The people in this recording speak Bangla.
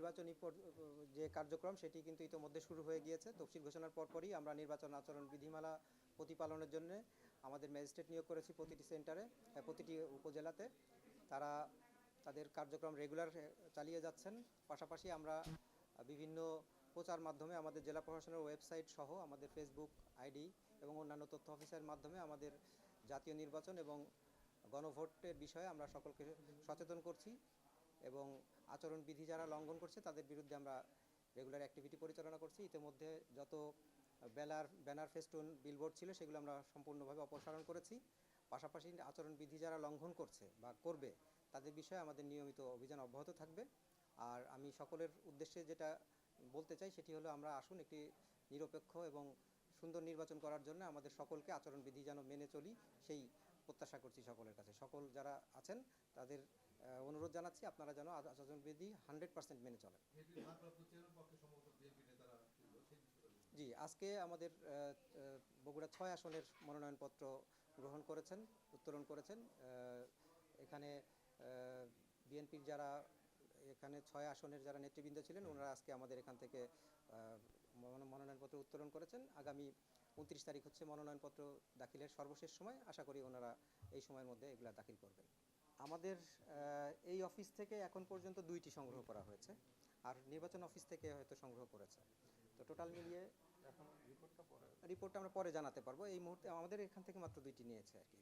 নির্বাচনী যে কার্যক্রম, সেটি কিন্তু ইতোমধ্যে শুরু হয়ে গিয়েছে। তফসিল ঘোষণার পরপরই আমরা নির্বাচন আচরণ বিধিমালা প্রতিপালনের জন্য আমাদের ম্যাজিস্ট্রেট নিয়োগ করেছি প্রতিটি সেন্টারে প্রতিটি উপজেলাতে। তারা তাদের কার্যক্রম রেগুলার চালিয়ে যাচ্ছেন। পাশাপাশি আমরা বিভিন্ন প্রচার মাধ্যমে আমাদের জেলা প্রশাসনের ওয়েবসাইট সহ আমাদের ফেসবুক আইডি এবং অন্যান্য তথ্য অফিসের মাধ্যমে আমাদের জাতীয় নির্বাচন এবং গণভোটের বিষয়ে আমরা সকলকে সচেতন করছি। এবং আচরণবিধি যারা লঙ্ঘন করছে, তাদের বিরুদ্ধে আমরা রেগুলার অ্যাক্টিভিটি পরিচালনা করছি। ইতিমধ্যে যত ব্যানার ব্যানার ফেস্টুন বিলবোর্ড ছিল, সেগুলো আমরা সম্পূর্ণভাবে অপসারণ করেছি। পাশাপাশি আচরণবিধি যারা লঙ্ঘন করছে বা করবে, তাদের বিষয়ে আমাদের নিয়মিত অভিযান অব্যাহত থাকবে। আর আমি সকলের উদ্দেশ্যে যেটা বলতে চাই, সেটি হলো আমরা আসুন একটি নিরপেক্ষ এবং সুন্দর নির্বাচন করার জন্য আমাদের সকলকে আচরণবিধি যেন মেনে চলি, সেই প্রত্যাশা করছি সকলের কাছে। সকল যারা আছেন, তাদের অনুরোধ জানাচ্ছি আপনারা যেন আচরণবিধি হান্ড্রেড পার্সেন্ট মেনে চলেন। জি, আজকে আমাদের বগুড়া ছয় আসনের মনোনয়নপত্র গ্রহণ করেছেন, উত্তোলন করেছেন। এখানে বিএনপির যারা, এখানে ছয় আসনের যারা নেতৃবৃন্দ ছিলেন, ওনারা আজকে আমাদের এখান থেকে মনোনয়নপত্র উত্তোলন করেছেন। আগামী উনত্রিশ তারিখ হচ্ছে মনোনয়নপত্র দাখিলের সর্বশেষ সময়। আশা করি ওনারা এই সময়ের মধ্যে এগুলা দাখিল করবেন। আমাদের এই অফিস থেকে এখন পর্যন্ত দুইটি সংগ্রহ করা হয়েছে আর নির্বাচন অফিস থেকে হয়তো সংগ্রহ করেছে। তো টোটাল মিলিয়ে রিপোর্টটা পরে রিপোর্টটা আমরা পরে জানাতে পারব। এই মুহূর্তে আমাদের এখান থেকে মাত্র দুইটি নিয়েছে আর কি।